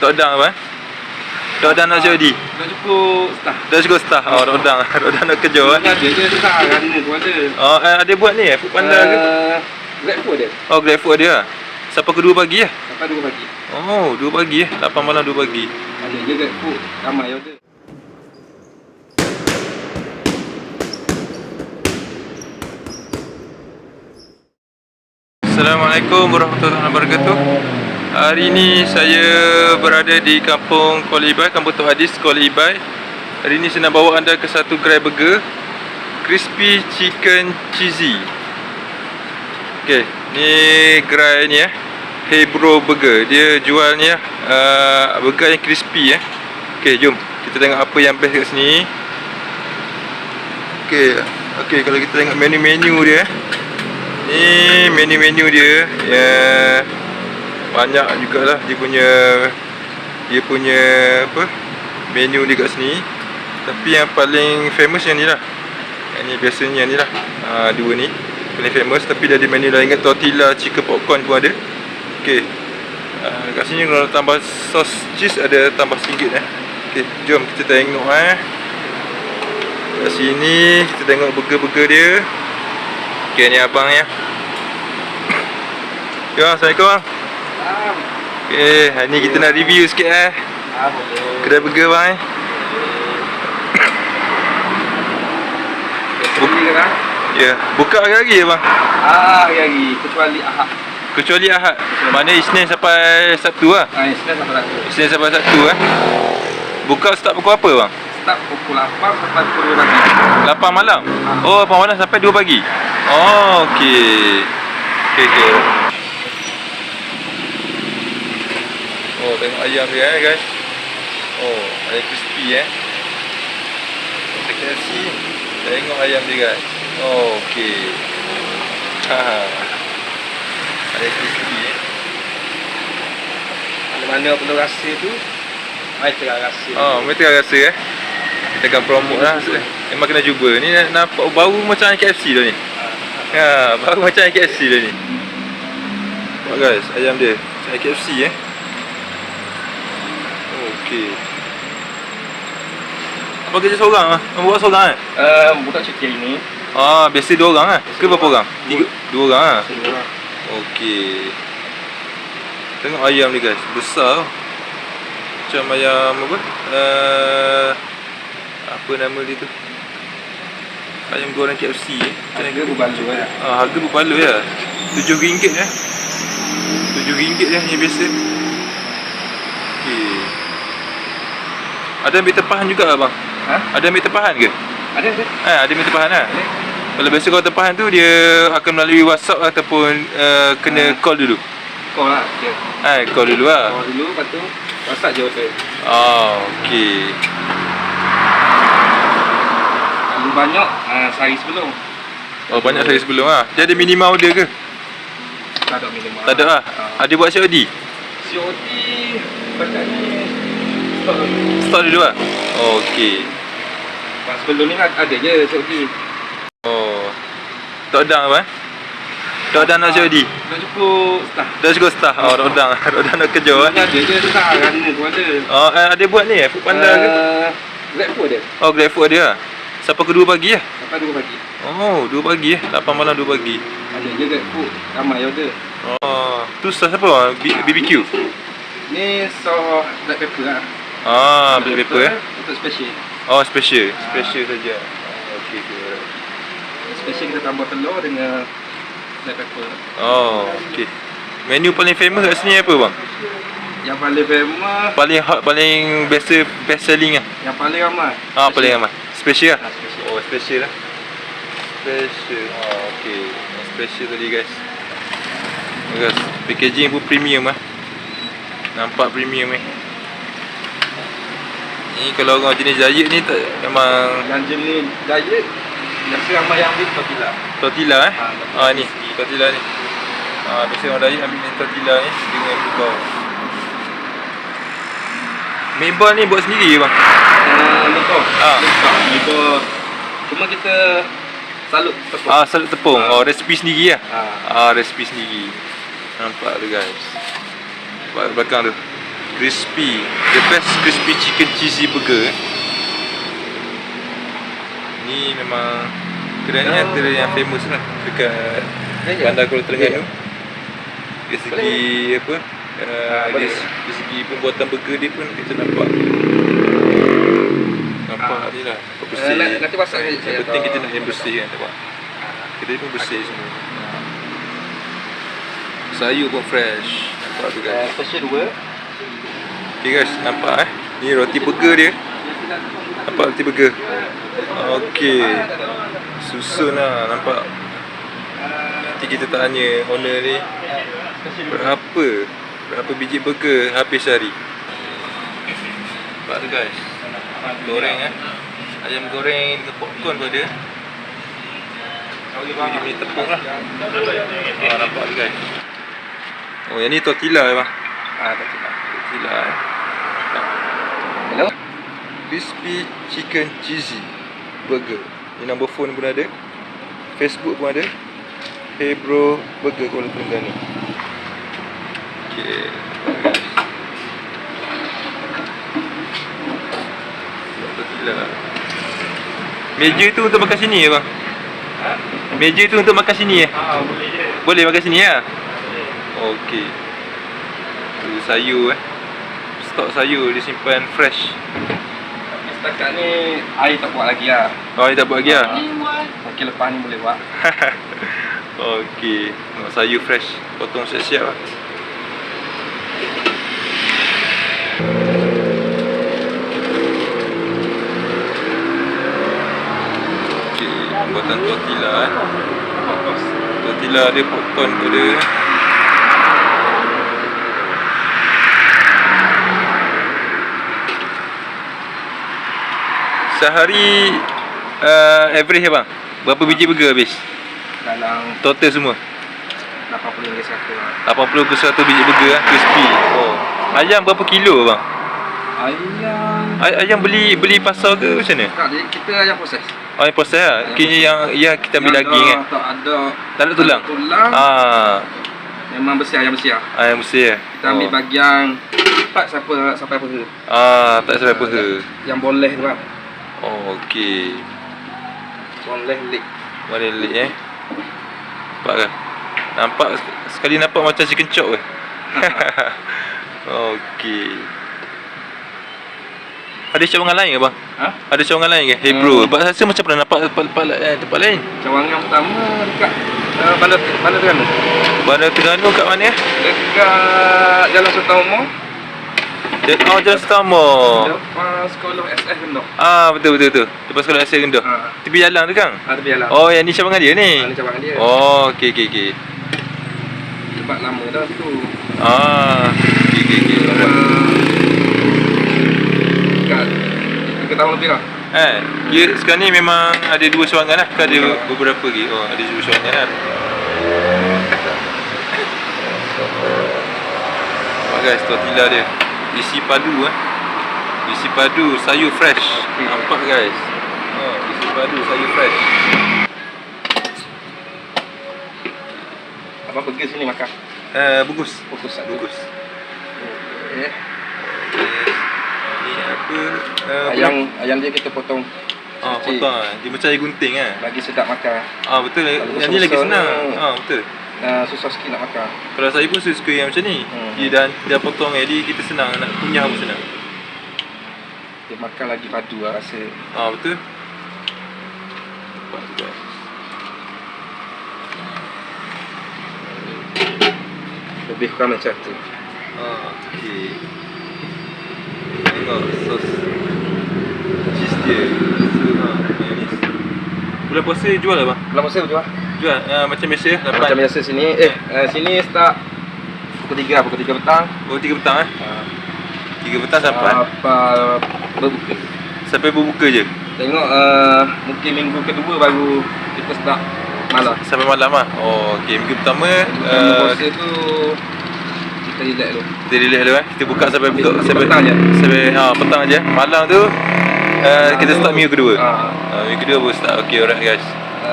Tok Dang apa? eh? Tok Dang nak COD. Dah cukup start. Dah cukup start. Oh, Tok Dang. Tok Dang nak kerja eh. ada je start hari ni ada. Oh, eh, ada buat ni eh? Food panda ke? Uh, Grab food ada. Oh, Grab food dia. lah. Sampai ke 2 pagi eh? Sampai 2 pagi. Oh, 2 pagi eh. 8 malam 2 pagi. Ada je Grab food. Ramai order. Assalamualaikum warahmatullahi wabarakatuh. Hari ini saya berada di kampung Kuala Ibai, kampung Tok Hadis Kuala Ibai. Hari ini saya nak bawa anda ke satu gerai burger Crispy Chicken Cheesy. Okey, ni gerai ni eh. Hey Bro Burger. Dia jual ni eh, uh, burger yang crispy eh. Okey, jom kita tengok apa yang best kat sini. Okey, okey kalau kita tengok menu-menu dia eh. Ni menu-menu dia ya banyak jugalah dia punya dia punya apa menu dia kat sini. Tapi yang paling famous yang ni lah. Yang ni biasanya ni lah. Ha, dua ni paling famous tapi dia ada menu lain kat tortilla, chicken popcorn pun ada. Okey. Uh, kat sini kalau tambah sos cheese ada tambah RM1 eh. Okey, jom kita tengok eh. Kat sini kita tengok burger-burger dia. Okey ni abang ya. Ya, Assalamualaikum bang. Ah, Okey, hari ni kita nak review sikit eh. ah. Kedai burger bang eh. Kan? Ya, buka hari-hari ya bang. Ah, hari-hari kecuali Ahad. Kecuali Ahad. Mana Isnin sampai Sabtu lah. Ah, Isnin sampai Sabtu. Isnin sampai Sabtu eh. Buka start pukul apa bang? Start pukul 8 sampai pukul 2 pagi. 8 malam. Oh, 8 malam sampai 2 pagi. Oh, okey. Okey, okey. Oh, tengok ayam dia eh, guys. Oh, ayam crispy eh. Kita kasi. Tengok ayam dia guys. Oh, okey. Ha. Ayam crispy eh. Mana-mana perlu rasa tu, mai tengah rasa. Oh, mesti tengah rasa eh. Kita akan promote lah. Memang kena cuba. Ni nampak bau macam KFC dah ni. Ya, baru macam KFC dah ni. Nampak guys, ayam dia. Macam KFC eh. Okey. Apa kerja seorang ah? Abang buat seorang eh? Uh, budak cuti hari ni. Ah, biasa dua orang ah. Ke berapa orang? Tiga, dua orang ah. Okey. Tengok ayam ni guys, besar. tau. Macam ayam apa? Uh, apa nama dia tu? Ayam goreng KFC eh. Harga berbaloi lah. Ah, harga berbaloi lah. RM7 eh. RM7 eh yang biasa. Okey. Ada ambil tepahan juga abang? Ha? Ada ambil tepahan ke? Ada, ada. Eh, ada ambil tepahan lah. Ada. Kalau biasa kalau tepahan tu dia akan melalui WhatsApp ataupun uh, kena Ah. call dulu. Kau lah. Eh, call dulu lah. Kau dulu, lepas tu WhatsApp je hotel. Oh, okey. Kalau banyak, uh, sehari sebelum. Oh, banyak saya sebelum ah. Dia ada minimum order ke? Tak ada minimum. Tak ada lah. Ada buat COD? COD, ni, stop dulu. Start dulu lah. Oh, okey. Pas sebelum ni kan ada je COD. Oh. Tak dang apa? eh? Tak dang nak COD? Dah cukup start. Dah cukup start. Oh, tak dang. Tak dang nak kerja eh. ada je start hari ni tu ada. Oh, eh, ada buat ni eh? Food panda ke? Uh, Grab food ada. Oh, Grab food dia lah. Sampai ke 2 pagi lah. Sampai 2 pagi. Oh, 2 pagi eh. 8 malam 2 pagi. Ada je Grab food. Ramai order. Oh, tu sos apa? B- BBQ. Ni sos black pepper lah. Ah, black pepper eh. Untuk special. Oh, special. Special saja. Oh, okey. okey. Special kita tambah telur dengan black pepper. Oh, okey. Menu paling famous kat sini apa bang? Yang paling famous, Paling hot, paling biasa best selling ah. yang paling ramai. Ah, paling ramai. Special Ah, ah. special. Oh, special lah. Special. Oh, okey. Yang special tadi guys. Guys, packaging pun premium ah. Nampak premium eh. Ni kalau orang jenis diet ni tak memang Yang jenis diet, biasa ramai yang ambil tortilla. tortilla eh. Ah, Ah ni, tortilla ni. Ah biasa orang diet ambil ni tortilla ni dengan meatball. Meatball ni buat sendiri ke bang? Uh. Ah. Ni kau. Cuma kita salut tepung. Ah salut tepung. Ah. Oh resipi sendiri lah. Ah. Ah resipi sendiri. Nampak tu guys. Nampak belakang tu. Crispy the best crispy chicken cheesy burger eh. ni memang kedai ni antara yang famous lah dekat bandar Kuala Terengganu. Dari segi apa uh, dari, boleh. dari segi pembuatan burger dia pun kita nampak. Nampak Ah. ni lah Eh, bersih. nanti- masak saya- yang penting kita nak yang bersih kan nampak? Kedai pun bersih semua. Sayur pun fresh. Nampak tu guys Special dua. Okay guys, nampak eh? Ni roti burger dia. Nampak roti burger? Okay Susun lah, nampak? Nanti kita tanya owner ni. Berapa? Berapa biji burger habis hari? Nampak tu guys? Goreng eh? Ayam goreng dengan popcorn pun ada. Dia punya tepung lah. Ah, Nampak tu guys. Oh yang ni tortilla eh bang? Ah, cakap. Tortilla eh. Crispy Chicken Cheesy Burger. Ni nombor phone pun ada. Facebook pun ada. Hey bro Burger Kuala Terengganu Okay Meja tu untuk makan sini ya bang? Meja tu untuk makan sini ya? Ah, boleh je. Boleh makan sini ya? Okey. Tu sayur eh. Stok sayur dia simpan fresh Setakat ni air tak buat lagi lah. Oh ni tak buat lagi lah? Mungkin lepas ni boleh buat. Okey, Tengok sayur fresh, potong siap-siap lah. Okey, buatan tortilla eh. Tortilla dia popcorn tu Sehari uh, average bang? Berapa biji burger habis? Dalam Total semua? 80 ringgit satu lah. 80 ke 100 biji burger lah, crispy. Oh. Ayam berapa kilo bang? Ayam. Ay- ayam beli beli pasar ke macam mana? Tak, jadi kita ayam proses. Oh, yang proses lah. Ayam Kini yang ya kita ambil Yang daging ada- kan. Tak ada. Tak ada tulang. Tulang. Ah, Memang bersih ayam bersih lah. ayam bersih eh. Kita ambil oh. bahagian tak sampai apa ke. Ah, tak sampai apa ke. Yang boleh tu kan. Oh, okey. Boleh leg. Mana lik eh. Nampak kan? Nampak sekali nampak macam chicken chop ke? okey. Ada cawangan lain ke bang? Ha? Ada cawangan lain ke? Hey bro, Hmm. sebab rasa macam pernah nampak tempat, tempat, eh, tempat lain. Cawangan pertama dekat uh, bandar bandar Terengganu. Bandar Terengganu kat mana eh? Dekat Jalan Sultan Umar. Dia, oh, Jalan Setama. Depan sekolah SS Kendok. Ah, betul betul betul. Lepas sekolah Asia Gendah. Ha. Tepi jalan tu kang? Ada biarlah. Oh, yang ni cawangan dia ni. Ha, ni cawangan dia. Oh, okey okey okey. Tempat lama dah tu. Ah, okey okey okey. Dekat tiga tahun lebih lah. Eh, dia sekarang ni memang ada dua cawangan lah. Ke ada beberapa lagi. Oh, ada dua cawangan lah. Nampak guys, tortilla dia. Isi padu eh. Isi padu, sayur fresh. Nampak guys. Oh, isi padu, sayur fresh. Abang pergi sini makan. Eh, bungkus. Fokus satu. Bungkus. Eh, Ni apa? Uh, ayam ayam dia kita potong Ah, kecil. potong ah. Dia macam air gunting kan. Lagi sedap makan. Ah, betul. Kalau Yang ni lagi senang. ni- Ah, betul. Uh, susah sikit nak makan. Kalau saya pun suka yang macam ni. Hmm. Dia dah dah potong jadi kita senang nak kunyah pun senang. Dia makan lagi padu lah rasa. Ah, betul. Nampak guys. Lebih kurang macam tu. Ah, okey. Tengok sos cheese dia. So, ha, mayonis. Bulan puasa jual lah bang? Belum masa betul Jual uh, macam biasa lah. Macam Lapan. biasa sini. Eh, uh, sini start pukul 3 lah. Pukul 3 petang. Oh, tiga petang eh? Uh, Tiga petang sampai? Apa berbuka. Sampai berbuka je? Tengok uh, mungkin minggu kedua baru kita start malam. Sampai malam lah? Oh, okey. Minggu pertama Uh, uh, puasa tu kita relax dulu. kita relax dulu eh. Kita buka sampai buka Sampai petang je. Sampai ha, petang je. Malam tu uh, kita start minggu kedua. Uh, Uh, minggu kedua baru start. Okey, alright guys.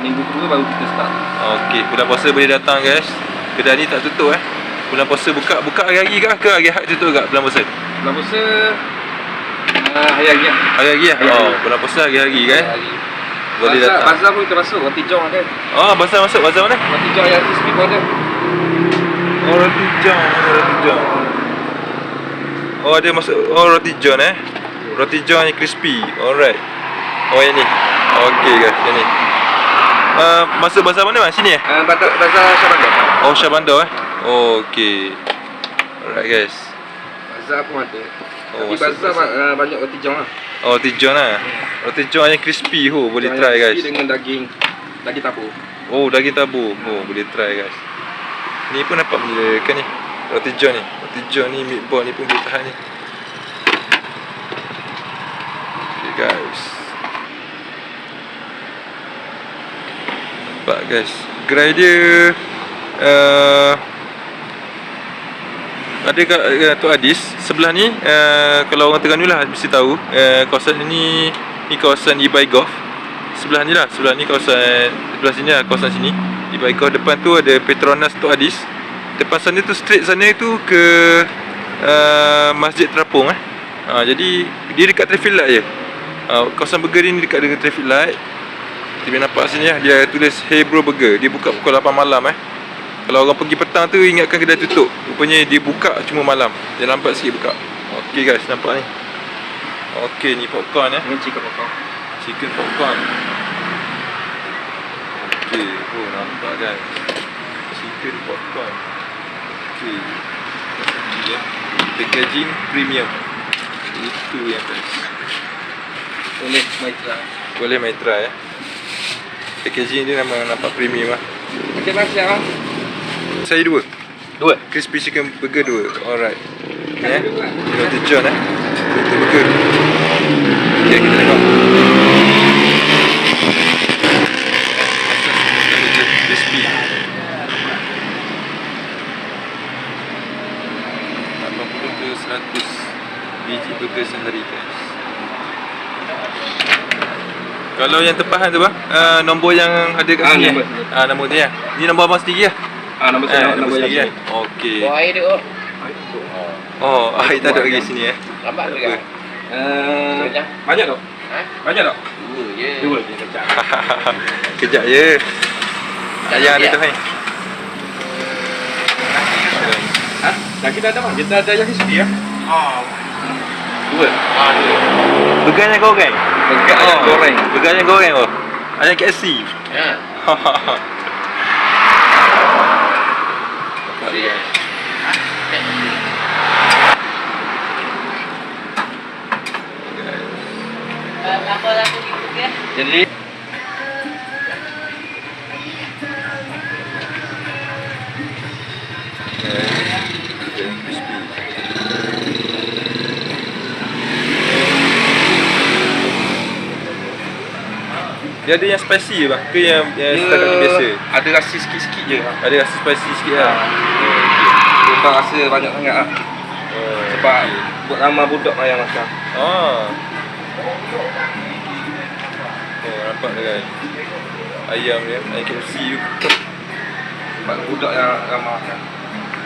Minggu kedua baru kita start. Okey, bulan puasa boleh datang guys. Kedai ni tak tutup eh. Bulan puasa buka buka hari-hari ke ke hari Ahad tutup ke bulan puasa? Bulan puasa uh, hari-hari lah. Hari-hari lah. Hari-hari. Oh, bulan puasa hari-hari kan. Hari-hari. Boleh bazar, datang. Bazar pun kita masuk. Roti jong ada. Oh, bazar masuk bazar mana? Roti jong yang crispy pun ada. Oh, roti john, roti john. Oh, ada masuk oh roti john eh. Roti john yang crispy. Alright. Oh, yang ni. Okey guys, yang ni. Uh, masuk bazar mana mas? Sini eh? Uh, bazar, bazar Syabandar. Oh, Syah Bandar eh. Oh, okey. Alright guys. Bazar pun ada. Oh, Tapi bazar bazar. uh, banyak roti jong lah. Oh, roti john lah. Roti john yang crispy ho, boleh try yang guys. crispy Dengan daging. Daging tabur. Oh, daging tabur. Oh, boleh try guys. Ni pun dapat menyediakan ni. Roti john ni. Roti john ni, meatball ni pun boleh tahan ni. Okay guys. Nampak guys. Gerai dia uh, ada kat Tok Adis sebelah ni uh, kalau orang Terengganu lah mesti tahu uh, kawasan ni ni kawasan Ibai Golf. Sebelah ni lah sebelah ni kawasan sebelah sini lah kawasan sini Ibai Golf. Depan tu ada Petronas Tok Adis depan sana tu straight sana tu ke uh, Masjid Terapung eh? Uh, jadi dia dekat traffic light je. Uh, kawasan burger ni dekat dengan traffic light kita boleh nampak sini lah dia tulis Hey Bro Burger. Dia buka pukul 8 malam eh. Kalau orang pergi petang tu ingatkan kedai tutup. Rupanya dia buka cuma malam. Dia lambat sikit buka. Okay guys nampak ni? Okay ni popcorn eh. Ini chicken popcorn. Chicken popcorn. Okay Oh nampak guys. Chicken popcorn. Okay eh. Packaging premium. Itu yang best. Boleh Maitra. Boleh main try eh Packaging dia memang nampak premium lah. Okey bang siap bang. Saya dua. Dua. Crispy chicken burger dua. Alright. Dua. Ni roti john eh? Roti burger. Okay kita tengok. Crispy. 80 ke 100 biji burger sehari guys Kalau yang tempahan tu bang uh, Nombor yang ada kat Ah, sini nombor eh? sini. Ah, nombor dia Ni nombor abang sendiri lah Ah nombor Eh, saya nombor nombor sendiri kan Okey Buat air dia oh. Oh, air tak ada lagi sini eh Lambat apa. Eh, Banyak? tak? Ha? Banyak tak? Dua je. Dua je kejap. Kejap je Ayah ada siap. tu hai Ha? Dah kita ada bang. Kita ada yang crispy ya. Ah. Dua. Ah, dua. Beganya goreng Oh. ayam goreng. Beganya goreng oh Ayam KFC Ya. Kita? Jadi Dia ada yang spicy je bang? Ke yang, yang setakat ni biasa? Ada rasa sikit-sikit je. bang. Ada rasa spicy sikit lah Dia tak rasa banyak sangat lah. Oh, Sebab okey. buat ramah budak lah yang makan. Ah. Oh, nampak dia kan. Ayam dia, ayam KFC tu. Sebab budak yang ramah makan.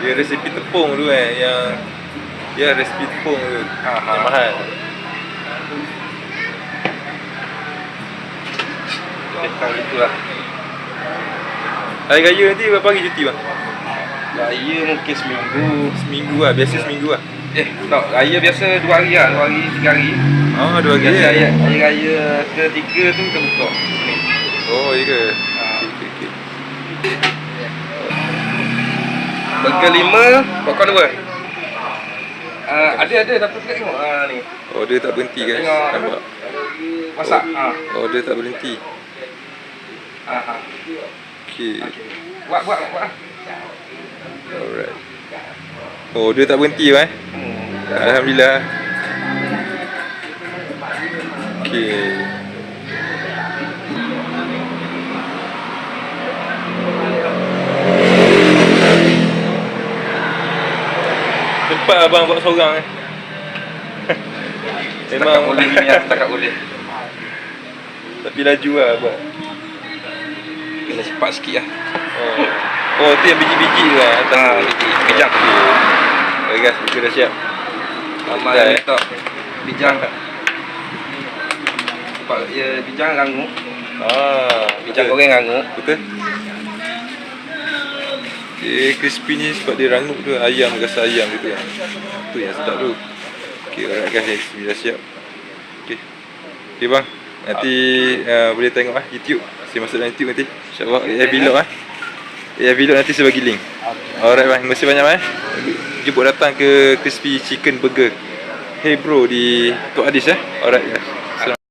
Dia resipi tepung tu kan yang dia resipi tepung tu. Ha, ha. Yang mahal. Okay, kalau itulah. Hari raya nanti berapa hari cuti bang? Raya mungkin seminggu. Seminggu lah, biasa seminggu lah. Eh, tak. Raya biasa dua hari lah. Dua hari, tiga hari. Oh, dua hari. Biasa ya? hari, hari raya ketiga tu kita buka. Oh, ya ke? Ha. Okey, okey, okey. Burger lima, popcorn dua. Uh, ada ada tapi tak tengok ah ni. Oh, dia tak berhenti guys. Tengok. Nampak. Masak. Ha. Oh, dia tak berhenti. Ha. ha. Okey. Buat buat buat. Alright. Oh, dia tak berhenti eh. Hmm. Alhamdulillah. Okey. Tempat abang buat seorang eh. Setakat Memang boleh ni yang setakat boleh. tapi laju lah buat. Kena cepat sikit lah. Oh. Oh, tu yang biji-biji tu kan atas Ah, tu. biji, bijang. Okay guys, buku dah siap. Mama Dah, eh. letak bijang. Sebab dia bijang rangup. Ah, Bijang goreng rangup. Betul. Okay, crispy ni sebab dia rangup tu ayam rasa ayam gitu kan. Tu yang sedap tu. Okay, alright guys, dah siap. Okay. Okay bang. Nanti uh, boleh tengok lah YouTube. Saya masuk dalam YouTube nanti. InsyaAllah AI Vlog lah. AI Vlog nanti saya bagi link. Alright bang, terima kasih banyak bang. Jemput datang ke Crispy Chicken Burger. Hey bro di Tok Adis eh. Alright guys.